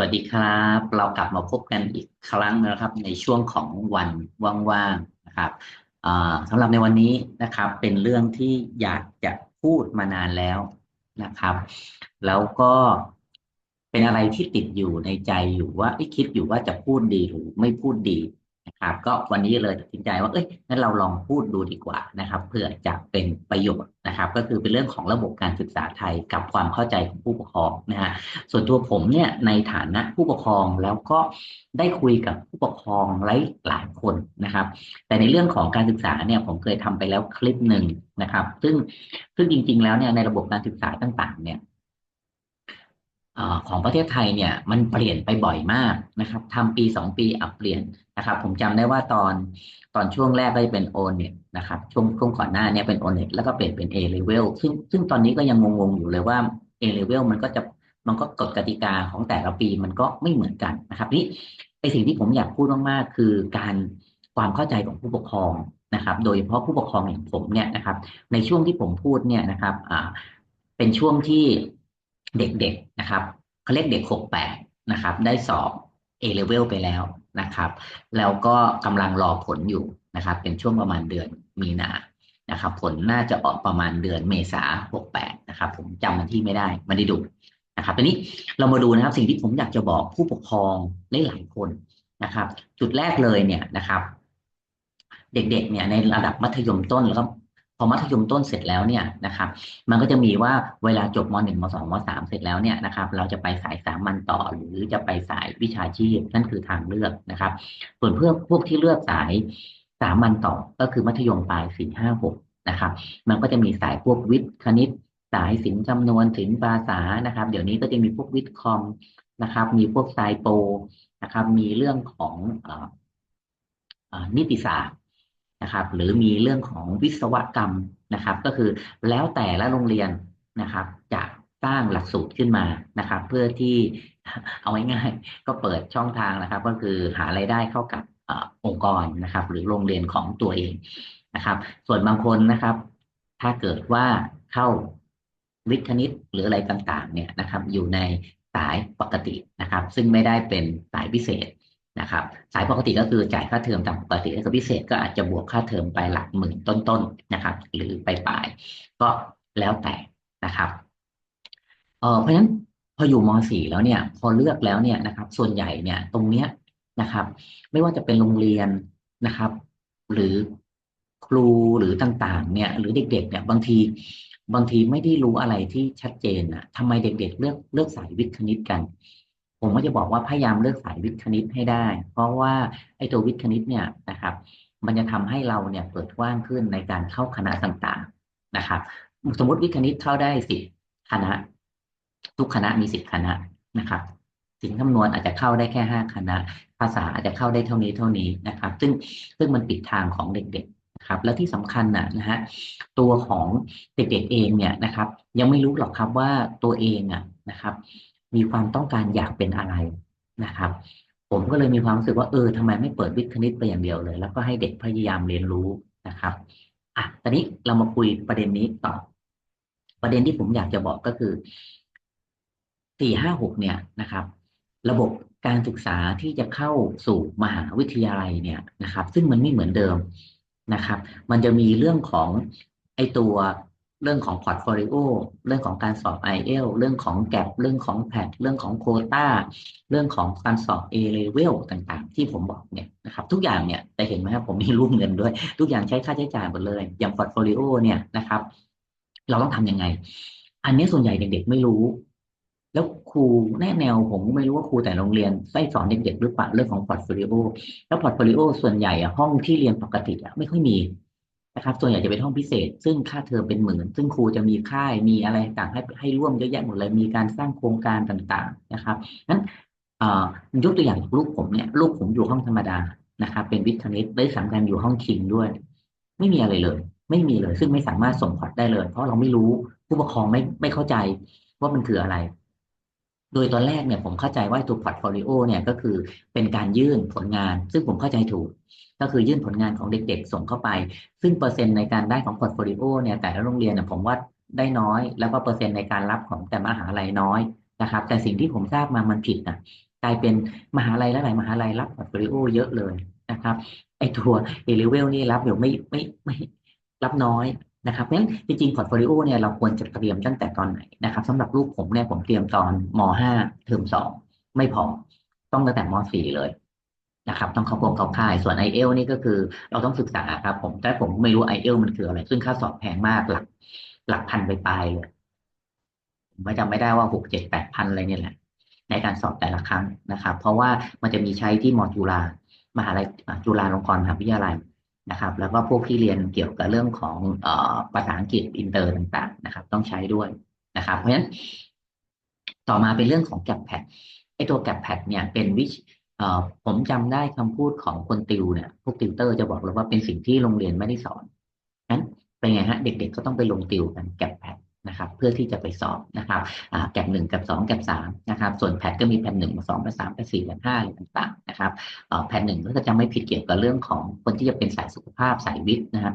วัสดีครับ เรากลับมาพบกันอีกครั้งนะครับ ในช่วงของวันว่างๆนะครับสำหรับในวันนี้นะครับ เป็นเรื่องที่อยากจะพูดมานานแล้วนะครับ แล้วก็เป็นอะไรที่ติดอยู่ในใจอยู่ว่าคิดอยู่ว่าจะพูดดีหรือไม่พูดดี ครับ ก็วันนี้เลยตัดสินใจว่าเอ้ยงั้นเราลองพูดดูดีกว่านะครับเพื่อจะเป็นประโยชน์นะครับ ก็คือเป็นเรื่องของระบบการศึกษาไทยกับความเข้าใจของผู้ปกครองนะฮะส่วนตัวผมเนี่ยในฐานะผู้ปกครองแล้วก็ได้คุยกับผู้ปกครองหลายหลายคนนะครับ แต่ในเรื่องของการศึกษาเนี่ยผมเคยทำไปแล้วคลิปหนึ่งนะครับ ซึ่งซึ่งจริง ๆ แล้วเนี่ยในระบบการศึกษาต่างๆเนี่ย ของประเทศไทยเนี่ยมันเปลี่ยนไปบ่อยมากนะครับทำปีสองปีอัปเปลี่ยนนะครับ ผมจำได้ว่าตอนตอนช่วงแรกก็จะเป็นโอนเน็ตนะครับช่วงช่วงก่อนหน้าเนี้เป็นโอนเน็ตแล้วก็เปลี่ยนเป็น A level ซึ่งซึ่งตอนนี้ก็ยังงงๆอยู่เลยว่า A level มันก็จะมันก็กฎกติกาของแต่ละปีมันก็ไม่เหมือนกันนะครับนี่ไอสิ่งที่ผมอยากพูดมากๆคือการความเข้าใจของผู้ปกครองนะครับ โดยเฉพาะผู้ปกครองอย่างผมเนี่ยนะครับ ในช่วงที่ผมพูดเนี่ยนะครับอ่าเป็นช่วงที่ เด็กๆนะครับเขาเรียกเด็กหกแปดนะครับ ได้สอบ A level ไปแล้วนะครับ แล้วก็กำลังรอผลอยู่นะครับ เป็นช่วงประมาณเดือนมีนานะครับ ผลน่าจะออกประมาณเดือนเมษาหกแปดนะครับ ผมจำวันที่ไม่ได้ไม่ได้ดูนะครับทีนี้เรามาดูนะครับสิ่งที่ผมอยากจะบอกผู้ปกครองหลายคนนะครับ จุดแรกเลยเนี่ยนะครับ เด็กๆ เนี่ยในระดับมัธยมต้นแล้วก็ พอมัธยมต้นเสร็จแล้วเนี่ยนะครับมันก็จะมีว่าเวลาจบม .1 ม .2 ม .3 เสร็จแล้วเนี่ยนะครับเราจะไปสายสามัญต่อหรือจะไปสายวิชาชีพนั่นคือทางเลือกนะครับ ส่วนเพื่อพวกที่เลือกสายสามัญต่อก็คือมัธยมปลายสี่ห้าหกนะครับ มันก็จะมีสายพวกวิทย์คณิต สายสินจำนวนสินภาษานะครับ เดี๋ยวนี้ก็จะมีพวกวิทย์คอมนะครับ มีพวกไซโปนะครับ มีเรื่องของนิติศาสตร์ นะครับ หรือมีเรื่องของวิศวกรรมนะครับ ก็คือแล้วแต่ละโรงเรียนนะครับ จะสร้างหลักสูตรขึ้นมานะครับ เพื่อที่เอาไว้ง่ายก็เปิดช่องทางนะครับ ก็คือหาไรายได้เข้ากับอองค์กรนะครับ หรือโรงเรียนของตัวเองนะครับ ส่วนบางคนนะครับ ถ้าเกิดว่าเข้าวิทย์คณิตหรืออะไรต่างๆ เนี่ยนะครับ อยู่ในสายปกตินะครับ ซึ่งไม่ได้เป็นสายพิเศษ นะครับสายปกติก็คือจ่ายค่าเทอมตามปกติแล้วก็พิเศษก็อาจจะบวกค่าเทอมไปหลักหมื่นต้นๆนะครับ หรือไปปลายก็แล้วแต่นะครับเออเพราะฉะนั้นพออยู่ม .4 แล้วเนี่ยพอเลือกแล้วเนี่ยนะครับ ส่วนใหญ่เนี่ยตรงเนี้ยนะครับ ไม่ว่าจะเป็นโรงเรียนนะครับ หรือครูหรือต่างๆ เนี่ย หรือเด็ก ๆ เนี่ยบางทีบางทีไม่ได้รู้อะไรที่ชัดเจนอะทำไมเด็ก ๆ เลือกเลือกสายวิทย์คณิตกัน ผมก็จะบอกว่าพยายามเลือกสายวิทย์คณิตให้ได้ เพราะว่าไอ้ตัววิทย์คณิตเนี่ยนะครับ มันจะทำให้เราเนี่ยเปิดกว้างขึ้นในการเข้าคณะต่างๆนะครับ สมมติวิทย์คณิตเข้าได้สิบคณะ ทุกคณะมีสิบคณะนะครับสินคำนวณอาจจะเข้าได้แค่ห้าคณะ ภาษาอาจจะเข้าได้เท่านี้เท่านี้นะครับ ซึ่งซึ่งมันปิดทางของเด็กๆนะครับแล้วที่สำคัญนะนะฮะตัวของเด็กๆเองเนี่ยนะครับ ยังไม่รู้หรอกครับว่าตัวเองอะนะครับ มีความต้องการอยากเป็นอะไรนะครับ ผมก็เลยมีความรู้สึกว่าเออทำไมไม่เปิดวิทย์คณิตไปอย่างเดียวเลย แล้วก็ให้เด็กพยายามเรียนรู้นะครับอะตอนนี้เรามาคุยประเด็นนี้ต่อ ประเด็นที่ผมอยากจะบอกก็คือสี่ห้าหกเนี่ยนะครับ ระบบการศึกษาที่จะเข้าสู่มหาวิทยาลัยเนี่ยนะครับ ซึ่งมันไม่เหมือนเดิมนะครับ มันจะมีเรื่องของไอตัว เรื่องของพอร์ตโฟลิโอเรื่องของการสอบ i อเอลเรื่องของแกลเรื่องของแพดเรื่องของโคตาเรื่องของการสอบ A level ต่างๆ ที่ผมบอกเนี่ยนะครับทุกอย่างเนี่ยแต่เห็นไหมครับผมมีรูปเงินด้วย ทุกอย่างใช้ค่าใช้จ่ายหมดเลย อย่างพอร์ตโฟลิโอเนี่ยนะครับ เราต้องทํำยังไง อันนี้ส่วนใหญ่เด็กๆไม่รู้ แล้วครูแน่แนวผมไม่รู้ว่าครูแต่โรงเรียนได้สอนเด็กๆหรือเปล่าเรื่องของพอร์ตโฟลิโอแล้วพอร์ตโฟลิโอส่วนใหญ่อะห้องที่เรียนปกติอะไม่ค่อยมี นะครับ ส่วนใหญ่จะเป็นห้องพิเศษ ซึ่งค่าเทอมเป็นหมื่น ซึ่งครูจะมีค่ายมีอะไรต่างให้ให้ร่วมเยอะแยะหมดเลย มีการสร้างโครงการต่างๆนะครับนั้นยกตัวอย่างลูกผมเนี่ยลูกผมอยู่ห้องธรรมดานะครับ เป็นวิทย์คณิตได้สำคัญอยู่ห้องคิงด้วย ไม่มีอะไรเลย ไม่มีเลย ซึ่งไม่สามารถส่งพอร์ตได้เลย เพราะเราไม่รู้ผู้ปกครองไม่ไม่เข้าใจว่ามันคืออะไร โดยตอนแรกเนี่ยผมเข้าใจว่าตัวพอร์ตโฟลิโอเนี่ยก็คือเป็นการยื่นผลงาน ซึ่งผมเข้าใจถูก ก็คือยื่นผลงานของเด็กๆ ส่งเข้าไป ซึ่งเปอร์เซ็นต์ในการได้ของพอร์ตโฟลิโอเนี่ยแต่ละโรงเรียนเนี่ยผมว่าได้น้อย แล้วก็เปอร์เซ็นต์ในการรับของแต่มหาลัยน้อยนะครับ แต่สิ่งที่ผมทราบมามันผิดนะกลายเป็นมหาลัยและหลายมหาลัยรับพอร์ตโฟลิโอเยอะเลยนะครับไอ้ตัวเอเลเวลนี่รับเดี๋ยวไม่ไม่ไม่รับน้อย นะครับเพราะฉะนั้นจริงๆพอร์ตโฟลิโอเนี่ยเราควรจะเตรียมตั้งแต่ตอนไหนนะครับสำหรับลูกผมเนี่ยผมเตรียมตอนม .5 เทอมสองไม่พอ ต้องตั้งแต่ม .4 เลยนะครับต้องเข้าพวกเข้าค่ายส่วน i อเอลนี่ก็คือเราต้องศึกษาครับผมแต่ผมไม่รู้ i อเอลมันคืออะไร ซึ่งค่าสอบแพงมากหลัก หลักพันไปปลายเลยผมจำไม่ได้ว่าหกเจ็ดแปดพันอะไรเนี่ยแหละ ในการสอบแต่ละครั้งนะครับ เพราะว่ามันจะมีใช้ที่มอจุฬามหาลัยจุฬาลงกรณ์มหาวิทยาลัย นะครับ แล้วก็พวกที่เรียนเกี่ยวกับเรื่องของออภาษาอังกฤษอินเตอร์ต่างๆ นะครับ ต้องใช้ด้วยนะครับ เพราะฉะนั้น ต่อมาเป็นเรื่องของแกปแพดไอตัวแกปแพดเนี่ยเป็นวิชผมจำได้คำพูดของคนติวเนี่ยพวกติวเตอร์จะบอกเลยว่าเป็นสิ่งที่โรงเรียนไม่ได้สอนนั้นเป็นไงฮะเด็กๆก็ต้องไปลงติวกันแกปแพดนะครับเพื่อที่จะไปสอบนะครับแกปหนึ่งแกปสองแกปสามนะครับ ส่วนแพดก็มีแพดหนึ่งแพดสองแพดสามแพดสี่แพดห้าอะไรต่าง นะครับเอ่อแพดหนึ่งก็จะไม่ผิดเกี่ยวกับเรื่องของคนที่จะเป็นสายสุขภาพสายวิทย์นะครับ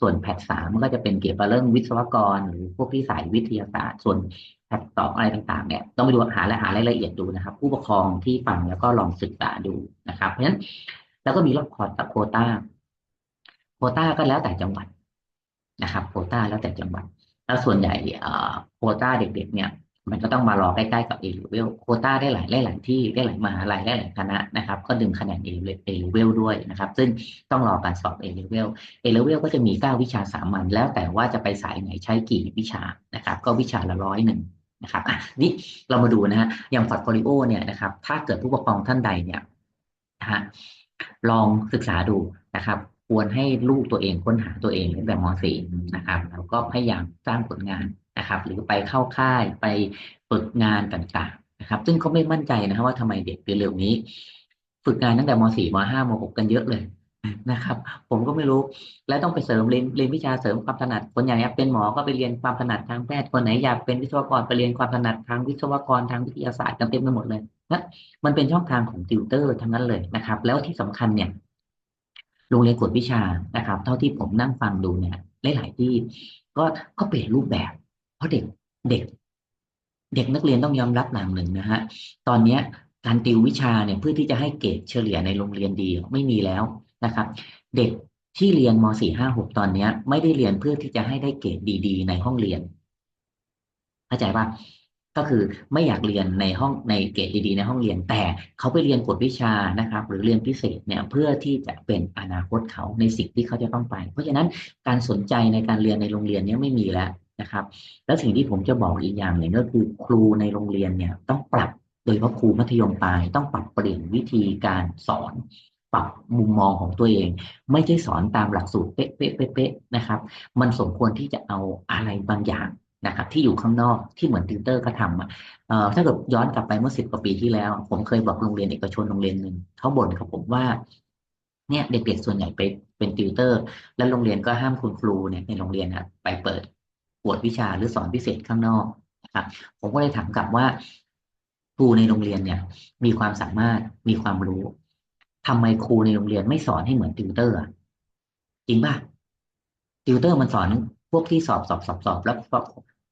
ส่วนแพทสามมันก็จะเป็นเกี่ยวกับเรื่องวิศวกร หรือพวกที่สายวิทยาศาสตร์ ส่วนแพทสองอะไรต่างๆเนี่ยต้องไปดูหาและหารายละเอียดดูนะครับ ผู้ปกครองที่ฟังแล้วก็ลองศึกษาดูนะครับ เพราะฉะนั้นแล้วก็มีรอบคอร์สโควต้าโควต้าก็แล้วแต่จังหวัดนะครับโควต้าแล้วแต่จังหวัดแล้วส่วนใหญ่โควต้าเด็ก ๆ เนี่ย มันก็ต้องมารอใกล้ๆกับ A level โควต้าได้หลายได้หลายที่ได้หลายมหาลัยได้หลายคณะนะครับ ก็ดึงคะแนน A level ด้วยนะครับ ซึ่งต้องรอการสอบ A level A level ก็จะมี 9 วิชาสามัญแล้วแต่ว่าจะไปสายไหนใช้กี่วิชานะครับ ก็วิชาละร้อยหนึ่งนะครับอะนี่เรามาดูนะฮะอย่างพอร์ตโฟลิโอเนี่ยนะครับ ถ้าเกิดผู้ปกครองท่านใดเนี่ยนะฮะลองศึกษาดูนะครับควรให้ลูกตัวเองค้นหาตัวเองตั้งแต่ม .4 นะครับแล้วก็พยายามสร้างผลงาน นะครับ หรือไปเข้าค่ายไปฝึกงานต่างๆนะครับ ซึ่งเขาไม่มั่นใจนะครับว่าทำไมเด็กเร็วๆนี้ ฝึกงานตั้งแต่ม .4 ม .5 ม .6 กันเยอะเลยนะครับ ผมก็ไม่รู้ และต้องไปเสริมเรียนเรียนวิชาเสริมความถนัดคนไหนอยากเป็นหมอก็ไปเรียนความถนัดทางแพทย์คนไหนอยากเป็นวิศวกรไปเรียนความถนัดทางวิศวกรทางวิทยาศาสตร์กันเต็มไปหมดเลยนะมันเป็นช่องทางของติวเตอร์ทั้งนั้นเลยนะครับ แล้วที่สำคัญเนี่ยโรงเรียนกวดวิชานะครับ เท่าที่ผมนั่งฟังดูเนี่ยหลายๆที่ก็ก็เปลี่ยนรูปแบบ เพราะเด็กเด็ก เด็กนักเรียนต้องยอมรับหนังหนึ่งนะฮะตอนเนี้ยการติววิชาเนี่ยเพื่อที่จะให้เกรดเฉลี่ยในโรงเรียนดีไม่มีแล้วนะครับ เด็กที่เรียนม .4 5 6 ตอนเนี้ยไม่ได้เรียนเพื่อที่จะให้ได้เกรดดี ๆ ในห้องเรียนเข้าใจป่ะก็คือไม่อยากเรียนในห้องในเกรดดีๆในห้องเรียน แต่เขาไปเรียนกฎวิชานะครับ หรือเรียนพิเศษเนี่ยเพื่อที่จะเป็นอนาคตเขาในสิ่งที่เขาจะต้องไป เพราะฉะนั้นการสนใจในการเรียนในโรงเรียนเนี้ไม่มีแล้ว นะครับ แล้วสิ่งที่ผมจะบอกอีกอย่างหนึ่งก็คือครูในโรงเรียนเนี่ยต้องปรับโดยเฉพาะครูมัธยมปลายต้องปรับเปลี่ยนวิธีการสอน ปรับมุมมองของตัวเอง ไม่ใช่สอนตามหลักสูตรเป๊ะๆๆนะครับ มันสมควรที่จะเอาอะไรบางอย่างนะครับที่อยู่ข้างนอกที่เหมือนติวเตอร์เขาทำอะถ้าเกิดย้อนกลับไปเมื่อสิบกว่าปีที่แล้ว ผมเคยบอกโรงเรียนเอกชนโรงเรียนหนึ่งเขาบ่นกับผมว่าเนี่ยเด็กๆส่วนใหญ่ไปเป็นติวเตอร์ แล้วโรงเรียนก็ห้ามคุณครูเนี่ยในโรงเรียนนะไปเปิด วดวิชาหรือสอนพิเศษข้างนอกนะครับ ผมก็เลยถามกลับว่าครูในโรงเรียนเนี่ย มีความสามารถมีความรู้ทำไมครูในโรงเรียนไม่สอนให้เหมือนติวเตอร์จริงป่ะติวเตอร์มันสอนพวกที่สอบสอบสอบสอบแล้ว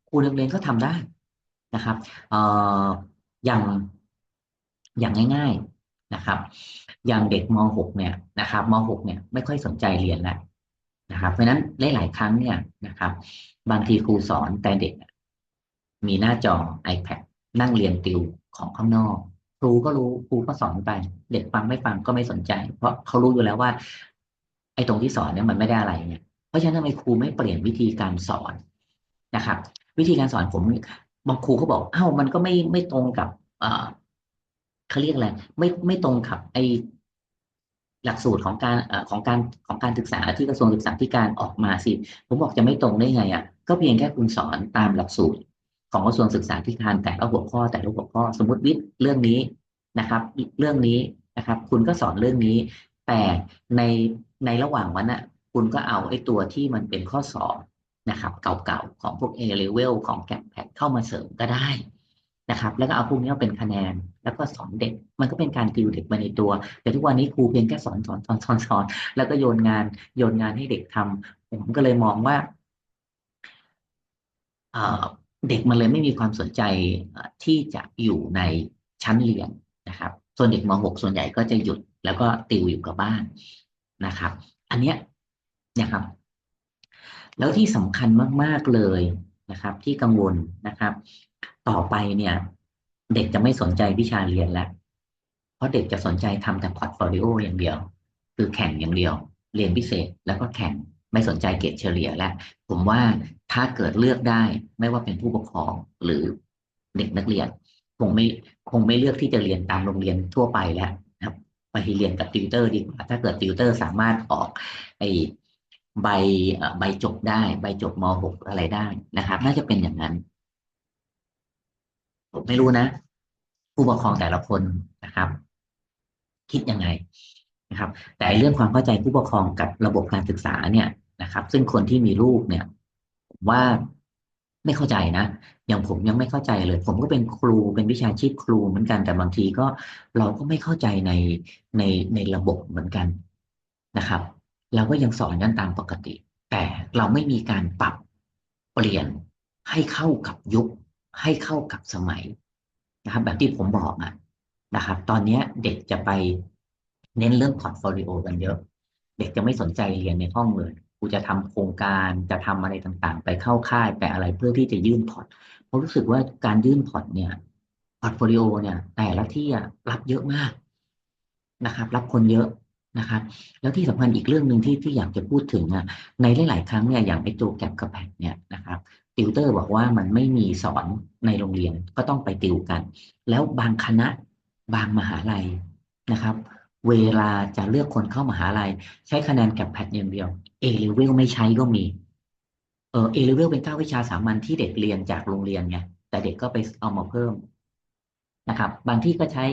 ครูนักเรียนก็ทำได้นะครับเอ่ออย่างอย่างง่าย ๆนะครับ อย่างเด็กม .6 เนี่ยนะครับม .6 เนี่ยไม่ค่อยสนใจเรียนแล้ว นะครับ เพราะนั้นหลาย ๆ ครั้งเนี่ยนะครับ บางทีครูสอนแต่เด็ก มีหน้าจอ iPad นั่งเรียนติวของข้างนอก ครูก็รู้ครูก็สอนไป เด็กฟังไม่ฟังก็ไม่สนใจ เพราะเขารู้อยู่แล้วว่า ไอ้ตรงที่สอนเนี่ยมันไม่ได้อะไรเนี่ยเพราะฉะนั้นทำไมครูไม่เปลี่ยนวิธีการสอนนะครับ วิธีการสอนผมบางครูเขาบอกเอ้ามันก็ไม่ไม่ตรงกับ เออเขาเรียกอะไรไม่ไม่ตรงกับไอ หลักสูตรของการของการของการศึกษาที่กระทรวงศึกษาธิการออกมาสิ ผมบอกจะไม่ตรงได้ไงอะก็เพียงแค่คุณสอนตามหลักสูตร ของกระทรวงศึกษาธิการแต่ละหัวข้อแต่ละหัวข้อสมมติวิทย์เรื่องนี้นะครับ เรื่องนี้นะครับ คุณก็สอนเรื่องนี้ แต่ในในระหว่างวันน่ะคุณก็เอาไอ้ตัวที่มันเป็นข้อสอบนะครับ เก่าๆของพวก A level ของแก p แพดเข้ามาเสริมก็ได้ นะครับ แล้วก็เอาพวกนี้เป็นคะแนน แล้วก็สอนเด็ก มันก็เป็นการติวเด็กมาในตัว แต่ทุกวันนี้ครูเพียงแค่สอนสอนสอนสอนสอน แล้วก็โยนงานโยนงานให้เด็กทำผมก็เลยมองว่าเด็กมันเลยไม่มีความสนใจที่จะอยู่ในชั้นเรียนนะครับ ส่วนเด็กม .6 ส่วนใหญ่ก็จะหยุดแล้วก็ติวอยู่กับบ้านนะครับ อันเนี้ยนะครับ แล้วที่สำคัญมาก ๆเลยนะครับ ที่กังวลนะครับ ต่อไปเนี่ย เด็กจะไม่สนใจวิชาเรียนแล้ว เพราะเด็กจะสนใจทำแต่พอร์ตโฟลิโออย่างเดียว คือแข่งอย่างเดียว เรียนพิเศษแล้วก็แข่งไม่สนใจเกรดเฉลี่ยแล้วผมว่าถ้าเกิดเลือกได้ไม่ว่าเป็นผู้ปกครองหรือเด็กนักเรียน คงไม่คงไม่เลือกที่จะเรียนตามโรงเรียนทั่วไปแล้วนะครับไปเรียนกับติวเตอร์ดีกว่าถ้าเกิดติวเตอร์สามารถออกไอใบใบจบได้ ใบจบม .6 อะไรได้นะครับ น่าจะเป็นอย่างนั้น ผมไม่รู้นะ ผู้ปกครองแต่ละคนนะครับ คิดยังไงนะครับ แต่เรื่องความเข้าใจผู้ปกครองกับระบบการศึกษาเนี่ยนะครับ ซึ่งคนที่มีลูกเนี่ยว่าไม่เข้าใจนะ อย่างผมยังไม่เข้าใจเลย ผมก็เป็นครูเป็นวิชาชีพครูเหมือนกัน แต่บางทีก็เราก็ไม่เข้าใจในในในระบบเหมือนกันนะครับ เราก็ยังสอนกันตามปกติ แต่เราไม่มีการปรับเปลี่ยนให้เข้ากับยุค ให้เข้ากับสมัยนะครับ แบบที่ผมบอกอะนะครับ ตอนนี้เด็กจะไปเน้นเรื่องพอร์ตโฟลิโอกันเยอะ เด็กจะไม่สนใจเรียนในห้องเลยกูจะทำโครงการจะทำอะไรต่างๆ ไปเข้าค่ายไปอะไรเพื่อที่จะยื่นพอร์ตเพราะรู้สึกว่าการยื่นพอร์ตเนี่ยพอร์ตโฟลิโอเนี่ยแต่ละที่รับเยอะมากนะครับ รับคนเยอะนะครับ แล้วที่สำคัญอีกเรื่องหนึ่งที่ที่อยากจะพูดถึงอะในหลาย ๆ ครั้งเนี่ยอย่างไอตัวแกลบกับแพดเนี่ยนะครับ ติวเตอร์บอกว่ามันไม่มีสอนในโรงเรียนก็ต้องไปติวกัน แล้วบางคณะบางมหาลัยนะครับ เวลาจะเลือกคนเข้ามหาลัย ใช้คะแนนแกบแพดอย่างเดียว A level ไม่ใช้ก็มี เออ A level เป็นเก้าวิชาสามัญที่เด็กเรียนจากโรงเรียนไงแต่เด็กก็ไปเอามาเพิ่มนะครับ บางที่ก็ใช้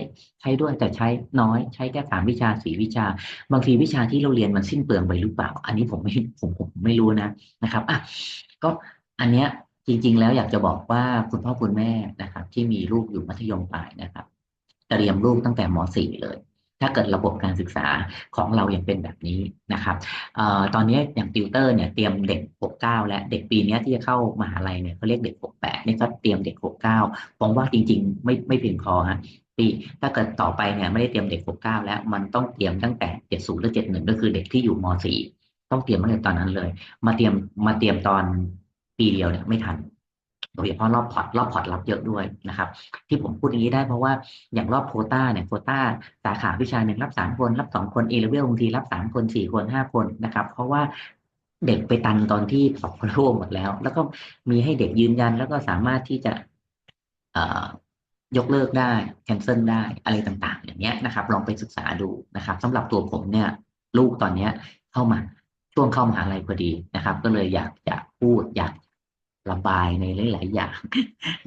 ใช้ด้วยแต่ใช้น้อยใช้แค่สามวิชาสี่วิชา บางทีวิชาที่เราเรียนมันสิ้นเปลืองไปหรือเปล่า อันนี้ผมไม่ผมผมไม่รู้นะนะครับอะก็ อันเนี้ยจริง ๆ แล้วอยากจะบอกว่าคุณพ่อคุณแม่นะครับ ที่มีลูกอยู่มัธยมปลายนะครับเตรียมลูกตั้งแต่ม .4 เลย ถ้าเกิดระบบการศึกษาของเรายังเป็นแบบนี้นะครับออตอนนี้อย่างติวเตอร์เนี่ยเตรียมเด็ก 69 และเด็กปีนี้ที่จะเข้ามหาลัยเนี่ยเขาเรียกเด็ก 68 นี่ก็เตรียมเด็ก 69ผมว่าจริง ๆ ไม่ไม่เพียงพอฮะปีถ้าเกิดต่อไปเนี่ยไม่ได้เตรียมเด็ก 69 แล้วมันต้องเตรียมตั้งแต่ 70 หรือ 71 ก็คือเด็กที่อยู่ม .4 ต้องเตรียมตั้งแต่ตอนนั้นเลย มาเตรียมมาเตรียมตอน ปีเดียวเนี่ยไม่ทันโดยเฉพาะรอบพอร์ตรอบพอร์ตรับเยอะด้วยนะครับ ที่ผมพูดอย่างนี้ได้เพราะว่าอย่างรอบโคต้าเนี่ยโคต้าสาขาวิชาหนึ่งรับสามคน รับสองคนเอเลเวลบางทีรับสามคนสี่คนห้าคนนะครับ เพราะว่าเด็กไปตันตอนที่พอร์ตโฟลิโอหมดแล้ว แล้วก็มีให้เด็กยืนยันแล้วก็สามารถที่จะยกเลิกได้ แคนเซิลได้อะไรต่าง ๆ อย่างเงี้ยนะครับ ลองไปศึกษาดูนะครับสำหรับตัวผมเนี่ย ลูกตอนเนี้ยเข้ามาช่วงเข้ามหาลัยพอดีนะครับ ก็เลยอยากจะพูดอยาก ระบายในหลาย ๆ อย่าง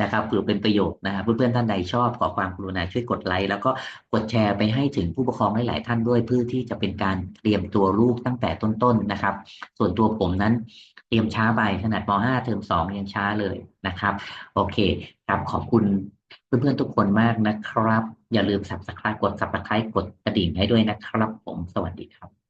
นะครับเผื่อเป็นประโยชน์นะครับเพื่อน ๆ ท่านใดชอบขอความกรุณาช่วยกดไลค์แล้วก็กดแชร์ไปให้ถึงผู้ปกครองหลาย ๆ ท่านด้วยเพื่อที่จะเป็นการเตรียมตัวลูกตั้งแต่ต้น ๆ นะครับ ส่วนตัวผมนั้นเตรียมช้าไปขนาดป .5 เทอม2ยังช้าเลยนะครับ โอเคครับขอบคุณเพื่อน ๆ ทุกคนมากนะครับ อย่าลืม subscribe กด subscribe กดกระดิ่งให้ด้วยนะครับ ผมสวัสดีครับ